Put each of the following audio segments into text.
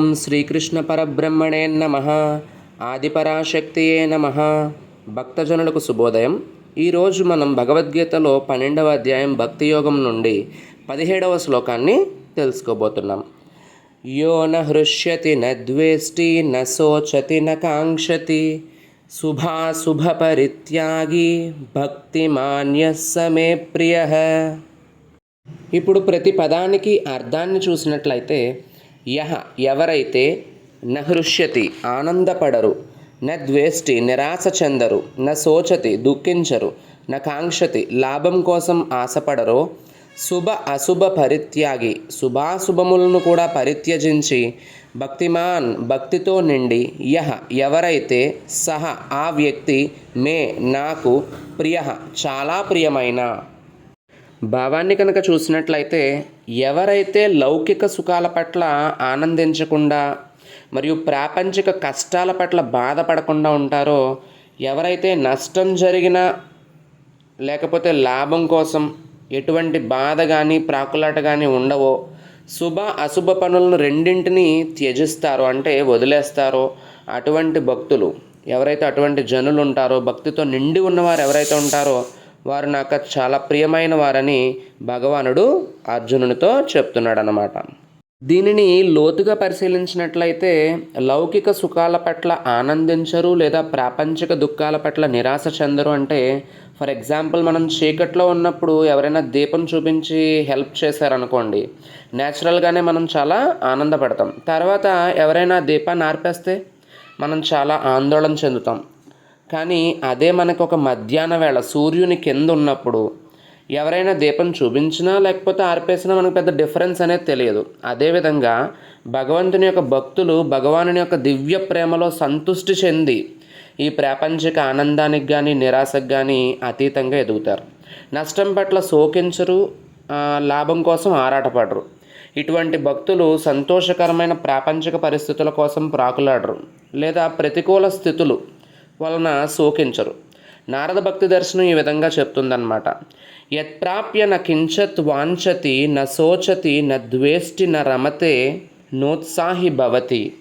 ఓం శ్రీకృష్ణ పరబ్రహ్మణే నమ ఆదిపరాశక్తియే నమ. భక్తజనులకు శుభోదయం. ఈరోజు మనం భగవద్గీతలో పన్నెండవ అధ్యాయం భక్తి యోగం నుండి పదిహేడవ శ్లోకాన్ని తెలుసుకోబోతున్నాం. యో న హృష్యతి న ద్వేష్టి న శోచతి న కాంక్షతి శుభాశుభ పరిత్యాగి భక్తిమాన్య సమే ప్రియ. ఇప్పుడు ప్రతి పదానికి అర్థాన్ని చూసినట్లయితే యహ ఎవరైతే నహృష్యతి ఆనందపడరు న ద్వేష్టి నిరాశ చెందరు న శోచతి దుఃఖించరు న కాంక్షతి లాభం కోసం ఆశపడరో శుభ అశుభ పరిత్యాగి శుభాశుభములను కూడా పరిత్యజించి భక్తిమాన్ భక్తితో నిండి యహ ఎవరైతే సహ ఆ వ్యక్తి మే నాకు ప్రియ చాలా ప్రియమైన భావాన్ని కనుక చూసినట్లయితే ఎవరైతే లౌకిక సుఖాల పట్ల ఆనందించకుండా మరియు ప్రాపంచిక కష్టాల పట్ల బాధపడకుండా ఉంటారో ఎవరైతే నష్టం జరిగిన లేకపోతే లాభం కోసం ఎటువంటి బాధ కానీ ప్రాకులాట కానీ ఉండవో శుభ అశుభ పనులను రెండింటిని త్యజిస్తారో అంటే వదిలేస్తారో అటువంటి భక్తులు ఎవరైతే అటువంటి జనులు ఉంటారో భక్తితో నిండి ఉన్నవారు ఎవరైతే ఉంటారో వారు నాకు చాలా ప్రియమైన వారని భగవానుడు అర్జునునితో చెప్తున్నాడు అనమాట దీనిని లోతుగా పరిశీలించినట్లయితే లౌకిక సుఖాల పట్ల ఆనందించరు లేదా ప్రాపంచిక దుఃఖాల పట్ల నిరాశ చెందరు అంటే ఫర్ ఎగ్జాంపుల్ మనం చీకట్లో ఉన్నప్పుడు ఎవరైనా దీపం చూపించి హెల్ప్ చేశారనుకోండి న్యాచురల్గానే మనం చాలా ఆనందపడతాం. తర్వాత ఎవరైనా దీపాన్ని ఆర్పేస్తే మనం చాలా ఆందోళన చెందుతాం. కానీ అదే మనకు ఒక మధ్యాహ్న వేళ సూర్యుని కింద ఉన్నప్పుడు ఎవరైనా దీపం చూపించినా లేకపోతే ఆర్పేసినా మనకు పెద్ద డిఫరెన్స్ అనేది తెలియదు. అదేవిధంగా భగవంతుని యొక్క భక్తులు భగవానుని యొక్క దివ్య ప్రేమలో సంతుష్టి చెంది ఈ ప్రాపంచిక ఆనందానికి కానీ నిరాశకు కానీ అతీతంగా ఎదుగుతారు. నష్టం పట్ల శోకించరు లాభం కోసం ఆరాటపడరు. ఇటువంటి భక్తులు సంతోషకరమైన ప్రాపంచిక పరిస్థితుల కోసం ప్రాకులాడరు. లేదా ప్రతికూల స్థితులు వలన శోకించరు. నారద భక్తి దర్శనం ఈ విధంగా చెప్తుందన్నమాట. యత్ప్రాప్య న కించత్ వాంఛతి న శోచతి న ద్వేష్టి న రమతే నోత్సాహి భవతి.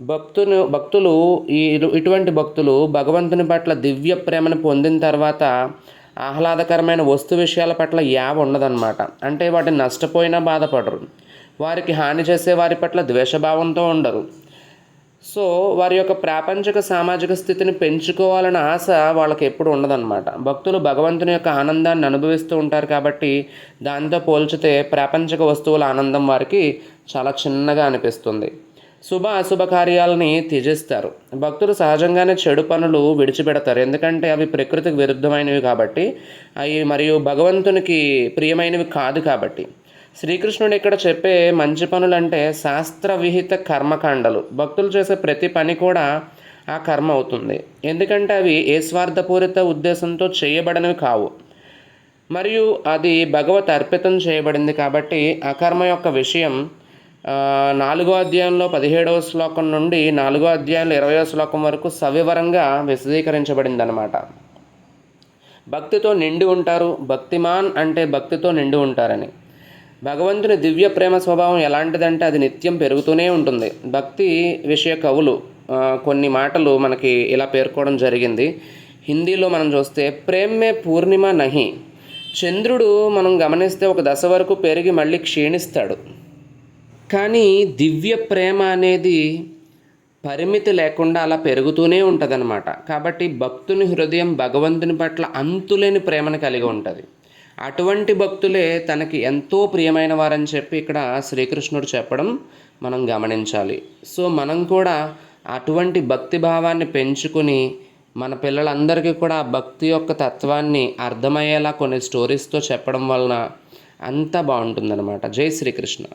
భక్తులు భక్తులు ఈ ఇటువంటి భక్తులు భగవంతుని పట్ల దివ్య ప్రేమను పొందిన తర్వాత ఆహ్లాదకరమైన వస్తు విషయాల పట్ల యావ ఉండదన్నమాట. అంటే వాటిని నష్టపోయినా బాధపడరు. వారికి హాని చేసే వారి పట్ల ద్వేషభావంతో ఉండరు. సో వారి యొక్క ప్రాపంచిక సామాజిక స్థితిని పెంచుకోవాలన్న ఆశ వాళ్ళకి ఎప్పుడు ఉండదన్నమాట. భక్తులు భగవంతుని యొక్క ఆనందాన్ని అనుభవిస్తూ ఉంటారు కాబట్టి దాంతో పోల్చితే ప్రాపంచిక వస్తువుల ఆనందం వారికి చాలా చిన్నగా అనిపిస్తుంది. శుభ అశుభ కార్యాలని త్యజిస్తారు. భక్తులు సహజంగానే చెడు పనులు విడిచిపెడతారు. ఎందుకంటే అవి ప్రకృతికి విరుద్ధమైనవి కాబట్టి అవి మరియు భగవంతునికి ప్రియమైనవి కాదు కాబట్టి. శ్రీకృష్ణుడు ఇక్కడ చెప్పే మంచి పనులంటే శాస్త్ర విహిత కర్మకాండలు. భక్తులు చేసే ప్రతి పని కూడా ఆ కర్మ అవుతుంది. ఎందుకంటే అవి ఏ స్వార్థపూరిత ఉద్దేశంతో చేయబడినవి కావు. మరియు అది భగవత్ అర్పితం చేయబడింది కాబట్టి ఆ కర్మ యొక్క విషయం నాలుగో అధ్యాయంలో పదిహేడవ శ్లోకం నుండి నాలుగో అధ్యాయంలో ఇరవయో శ్లోకం వరకు సవివరంగా విశదీకరించబడింది అనమాట భక్తితో నిండి ఉంటారు. భక్తిమాన్ అంటే భక్తితో నిండి ఉంటారని. భగవంతుని దివ్య ప్రేమ స్వభావం ఎలాంటిదంటే అది నిత్యం పెరుగుతూనే ఉంటుంది. భక్తి విషయ కవులు కొన్ని మాటలు మనకి ఇలా పేర్కోవడం జరిగింది. హిందీలో మనం చూస్తే ప్రేమే పూర్ణిమ నహి చంద్రుడు మనం గమనిస్తే ఒక దశ వరకు పెరిగి మళ్ళీ క్షీణిస్తాడు. కానీ దివ్య ప్రేమ అనేది పరిమితి లేకుండా అలా పెరుగుతూనే ఉంటుందన్నమాట. కాబట్టి భక్తుని హృదయం భగవంతుని పట్ల అంతులేని ప్రేమను కలిగి ఉంటుంది. అటువంటి భక్తులే తనకి ఎంతో ప్రియమైన వారని చెప్పి ఇక్కడ శ్రీకృష్ణుడు చెప్పడం మనం గమనించాలి. సో మనం కూడా అటువంటి భక్తి భావాన్ని పెంచుకుని మన పిల్లలందరికీ కూడా భక్తి యొక్క తత్వాన్ని అర్థమయ్యేలా కొన్ని స్టోరీస్తో చెప్పడం వలన అంతా బాగుంటుందన్నమాట. జై శ్రీకృష్ణ.